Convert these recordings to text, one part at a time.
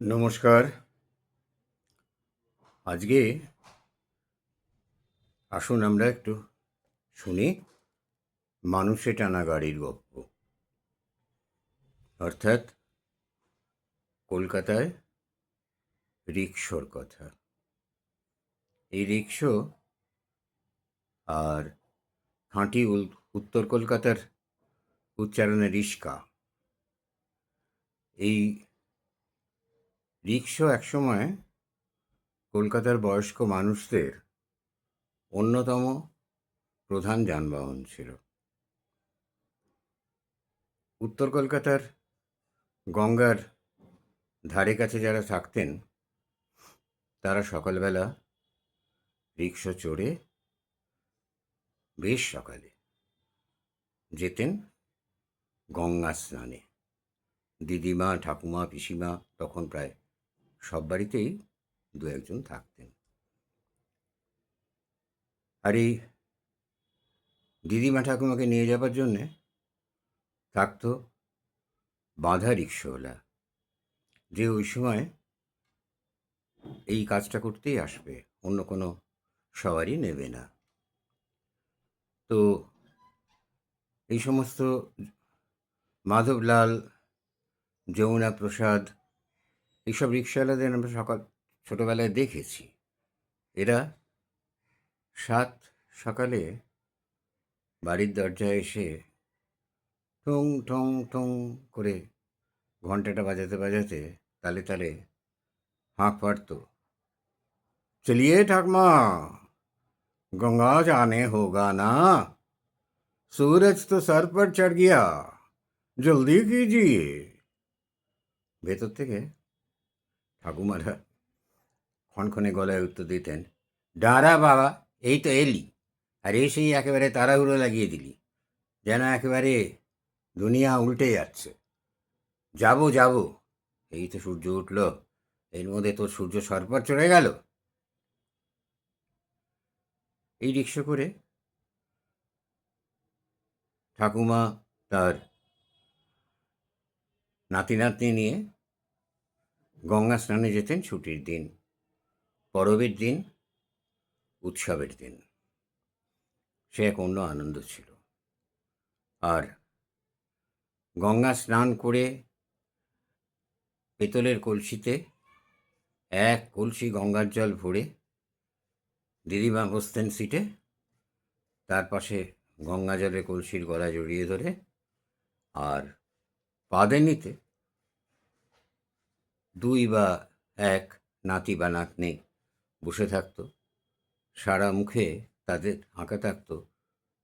নমস্কার। আজকে আসুন আমরা একটু শুনি মানুষে টানা গাড়ির গল্প অর্থাৎ কলকাতায় রিক্সোর কথা। এই রিক্সো আর খাঁটি উত্তর কলকাতার উচ্চারণে রিস্কা এই রিক্সো একসময় কলকাতার বয়স্ক মানুষদের অন্যতম প্রধান যানবাহন ছিল। উত্তর কলকাতার গঙ্গার ধারে কাছে যারা থাকতেন, তারা সকালবেলা রিক্সা চড়ে বেশ সকালে যেতেন গঙ্গা স্নানে। দিদিমা, ঠাকুমা, পিসিমা তখন প্রায় বাড়িতেই দু একজন থাকতেন। আর এই দিদিমা ঠাকুমাকে নিয়ে যাবার জন্যে থাকতো বাঁধা রিক্সাওয়ালা, যে ওই সময় এই কাজটা করতেই আসবে, অন্য কোনো সবারই নেবে না। তো এই সমস্ত মাধবলাল, যমুনা প্রসাদ এইসব রিক্সাওয়ালাদের আমরা সকাল ছোটোবেলায় দেখেছি এরা সাত সকালে বাড়ির দরজায় এসে টং টং টং করে ঘন্টাটা বাজাতে বাজাতে তালে তালে হাঁক পারত চলিয়ে ঠাকমা गंगा जाने होगा ना सूरज तो सर पर चढ़ गया জলদি কিজিয়ে ভেতর থেকে ঠাকুমারা ক্ষণক্ষণে গলায় উত্তর দিতেন ডাঁড়া বাবা, এই তো এলি। আর এসেই একেবারে তাড়াহুড়ো লাগিয়ে দিলি। যেন একেবারে দুনিয়া উল্টে যাচ্ছে। যাব যাব। এই তো সূর্য উঠল, এর মধ্যে তোর সূর্য সরপর চড়ে গেল? এই রিক্সা করে ঠাকুমা তার নাতি নাতনি নিয়ে গঙ্গা স্নানে যেতেন ছুটির দিন, পরবের দিন, উৎসবের দিন। সে এক অন্য আনন্দ ছিল। আর গঙ্গা স্নান করে পেতলের কলসিতে এক কলসি গঙ্গার জল ভরে দিদিমা বসতেন সিটে, তার পাশে গঙ্গা জলে কলসির গলা জড়িয়ে ধরে, আর পাদে নিতে দুই বা এক নাতি বা নাতনি বসে থাকতো। সারা মুখে তাদের আঁকা থাকতো।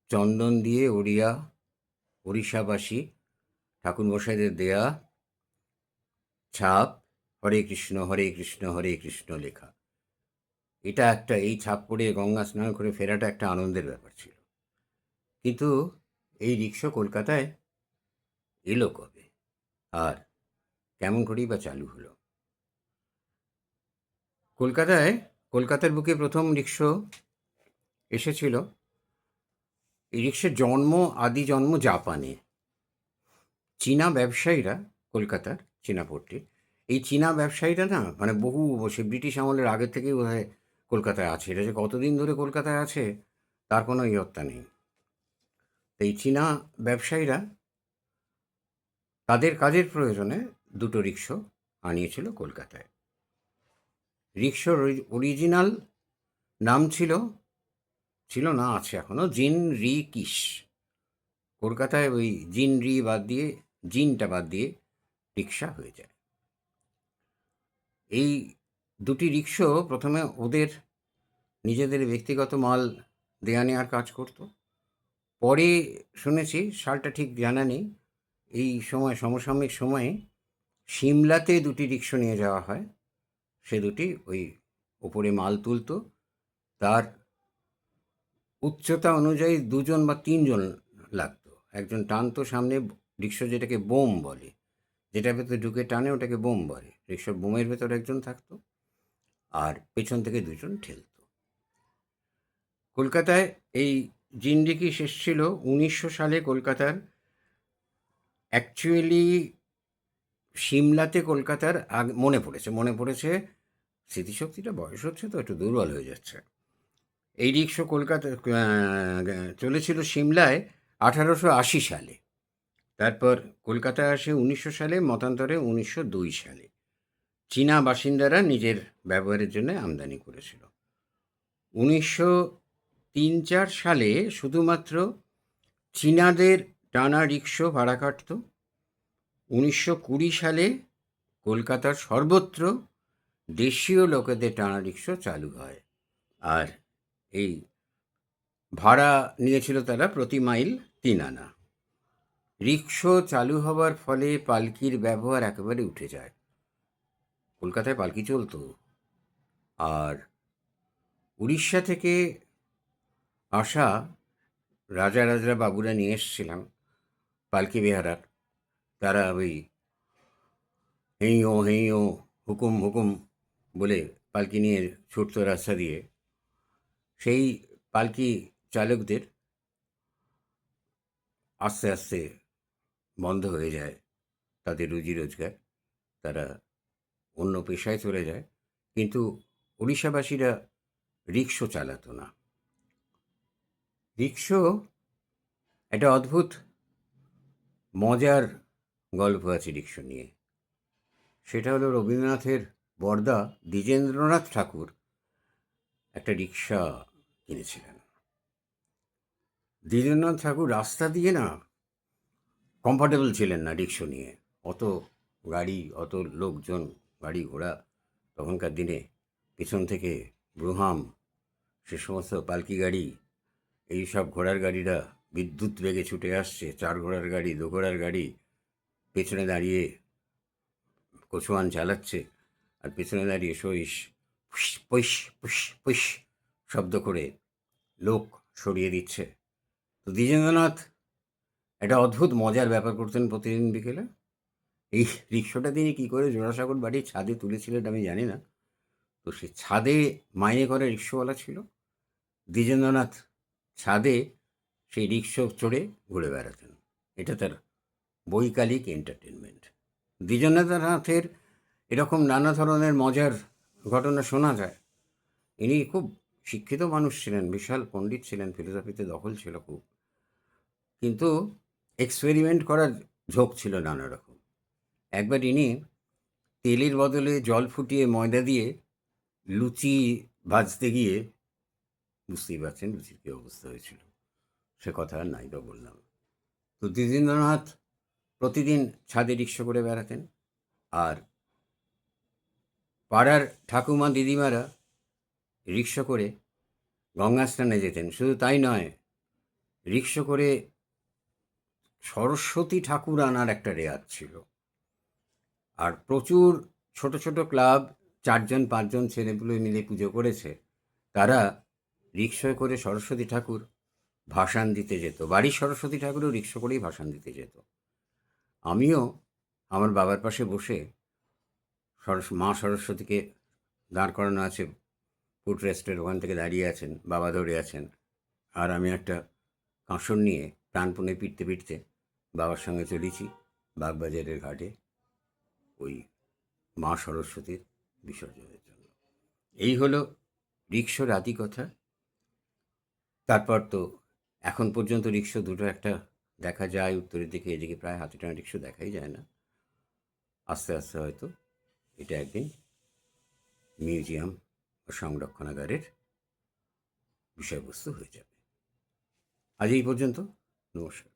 চন্দন দিয়ে ওড়িয়া, ওড়িশাবাসী, ঠাকুরমশাইদের দেয়া ছাপ, হরে কৃষ্ণ হরে কৃষ্ণ হরে কৃষ্ণ লেখা। এটা একটা, এই ছাপ পড়ে গঙ্গা স্নান করে ফেরাটা একটা আনন্দের ব্যাপার ছিল। কিন্তু এই রিক্সা কলকাতায় এলো কবে? আর কেমন করেই বা চালু হলো? কলকাতায়, কলকাতার বুকে প্রথম রিক্সো এসেছিল। এই রিক্সার জন্ম, আদি জন্ম জাপানে। চীনা ব্যবসায়ীরা কলকাতার চীনাপট্টির। এই চীনা ব্যবসায়ীরা না মানে বহু সে ব্রিটিশ আমলের আগে থেকেই বোধহয় কলকাতায় আছে। এটা যে কতদিন ধরে কলকাতায় আছে, তার কোনো ইয়ত্তা নেই। এই চীনা ব্যবসায়ীরা তাদের কাজের প্রয়োজনে দুটো রিক্সো আনিয়েছিল কলকাতায়। রিক্সোর অরিজিনাল নাম ছিল ছিল না, আছে এখনও জিন রি কিস। কলকাতায় ওই জিন রি বাদ দিয়ে, জিনটা বাদ দিয়ে রিক্সা হয়ে যায়। এই দুটি রিক্সো প্রথমে ওদের নিজেদের ব্যক্তিগত মাল দেয়া নেওয়ার কাজ করত। পরে শুনেছি, সালটা ঠিক জানা নেই, এই সময় সমসাময়িক সময়ে সিমলাতে দুটি রিক্সা নিয়ে যাওয়া হয়। সে দুটি ওই ওপরে মাল তুলতো। তার উচ্চতা অনুযায়ী দুজন বা তিনজন লাগতো। একজন টানতো সামনে রিক্সা যেটাকে বোম বলে যেটা ভেতরে ঢুকে টানে ওটাকে বোম বলে। রিক্সার বোমের ভেতর একজন থাকতো আর পেছন থেকে দুজন ঠেলতো। কলকাতায় এই জিন্ডিকি শেষ ছিল উনিশশো সালে কলকাতার। অ্যাকচুয়ালি সিমলাতে কলকাতার আগ মনে পড়েছে মনে পড়েছে স্মৃতিশক্তিটা বয়স হচ্ছে তো, একটু দুর্বল হয়ে যাচ্ছে। এই রিক্সা কলকাতা চলেছিল সিমলায় আঠারোশো আশি সালে। তারপর কলকাতায় আসে উনিশশো সালে, মতান্তরে উনিশশো দুই সালে। চীনা বাসিন্দারা নিজের ব্যবহারের জন্য আমদানি করেছিল। উনিশশো তিন চার সালে শুধুমাত্র চীনাদের টানা রিক্সো ভাড়া কাটত। উনিশশো কুড়ি সালে কলকাতার সর্বত্র দেশীয় লোকেদের টানা রিক্সো চালু হয়। আর এই ভাড়া নিয়েছিল তারা প্রতি মাইল তিন আনা। রিক্সো চালু হবার ফলে পালকির ব্যবহার একেবারে উঠে যায়। কলকাতায় পালকি চলতো। আর উড়িষ্যা থেকে আসা রাজা রাজরা বাবুরা নিয়ে এসছিলাম পালকি বেহারার। তারা ওই হেই ও হুকুম হুকুম বলে পালকি নিয়ে ছুটতো রাস্তা দিয়ে, সেই পালকি চালকদের আস্তে আস্তে বন্ধ হয়ে যায় তাদের রুজি রোজগার। তারা অন্য পেশায় চলে যায়, কিন্তু উড়িষ্যাবাসীরা রিক্সো চালাতো না। রিক্সো একটা অদ্ভুত, মজার গল্প আছে রিক্সো নিয়ে। সেটা হলো রবীন্দ্রনাথের বর্দা দ্বিজেন্দ্রনাথ ঠাকুর একটা রিক্সা কিনেছিলেন। দ্বিজেন্দ্রনাথ ঠাকুর রাস্তা দিয়ে না কমফর্টেবল ছিলেন না রিক্সা নিয়ে। অত গাড়ি, অত লোকজন, গাড়ি ঘোড়া তখনকার দিনে পেছন থেকে ব্রুহাম, সে সমস্ত পালকি গাড়ি, এই সব ঘোড়ার গাড়িরা বিদ্যুৎ বেগে ছুটে আসছে, চার ঘোড়ার গাড়ি, দু ঘোড়ার গাড়ি পেছনে দাঁড়িয়ে কচুয়ান চালাচ্ছে। আর পেছনে দাঁড়িয়ে সইস পুস পুস পুস শব্দ করে লোক সরিয়ে দিচ্ছে। তো দ্বিজেন্দ্রনাথ, একটা অদ্ভুত মজার ব্যাপার করতেন প্রতিদিন বিকেলে। এই রিক্সাটা তিনি কী করে জোড়াসাগর বাড়ির ছাদে তুলেছিলেন আমি জানি না। তো সে ছাদে মাইনে করে রিক্সাওয়ালা ছিল। দ্বিজেন্দ্রনাথ ছাদে সেই রিক্সা চড়ে ঘুরে বেড়াতেন। এটা তার বৈকালিক এন্টারটেনমেন্ট দ্বিজেন্দ্রনাথের এরকম নানা ধরনের মজার ঘটনা শোনা যায়। ইনি খুব শিক্ষিত মানুষ ছিলেন, বিশাল পণ্ডিত ছিলেন, ফিলোসফিতে দখল ছিল খুব। কিন্তু এক্সপেরিমেন্ট করার ঝোঁক ছিল নানা রকম। একবার ইনি তেলের বদলে জল ফুটিয়ে ময়দা দিয়ে লুচি ভাজতে গিয়ে বুঝতেই পারছেন লুচির কী অবস্থা হয়েছিল। সে কথা আর নাই বা বললাম। তো দ্বিজেন্দ্রনাথ প্রতিদিন ছাদে রিক্সা করে বেড়াতেন। আর পাড়ার ঠাকুমা দিদিমারা রিক্সা করে গঙ্গা স্নানে যেতেন। শুধু তাই নয়, রিক্সা করে সরস্বতী ঠাকুর আনার একটা রেয়াজ ছিল। আর প্রচুর ছোট ছোট ক্লাব, চারজন পাঁচজন ছেলেপুলে মিলে পুজো করেছে। তারা রিক্সায় করে সরস্বতী ঠাকুর ভাসান দিতে যেত। বাড়ির সরস্বতী ঠাকুরও রিক্সা করেই ভাসান দিতে যেত। আমিও আমার বাবার পাশে বসে সরস, মা সরস্বতীকে দাঁড় করানো আছে ফুট রেস্টের ওখান থেকে দাঁড়িয়ে আছেন, বাবা ধরে আছেন। আর আমি একটা কাঁসর নিয়ে প্রাণপণে পিটতে পিটতে বাবার সঙ্গে চলেছি, বাগবাজারের ঘাটে ওই মা সরস্বতীর বিসর্জনের জন্য। এই হলো রিক্সো রাতি কথা তারপর তো এখন পর্যন্ত রিক্সো দুটো একটা দেখা যায়, উত্তরের দিকে, এদিকে প্রায় হাতে টানা রিক্সো দেখাই যায় না। আস্তে আস্তে হয়তো এটা একদিন মিউজিয়াম ও সংরক্ষণাগারের বিষয়বস্তু হয়ে যাবে। আজ এই পর্যন্ত নমস্কার।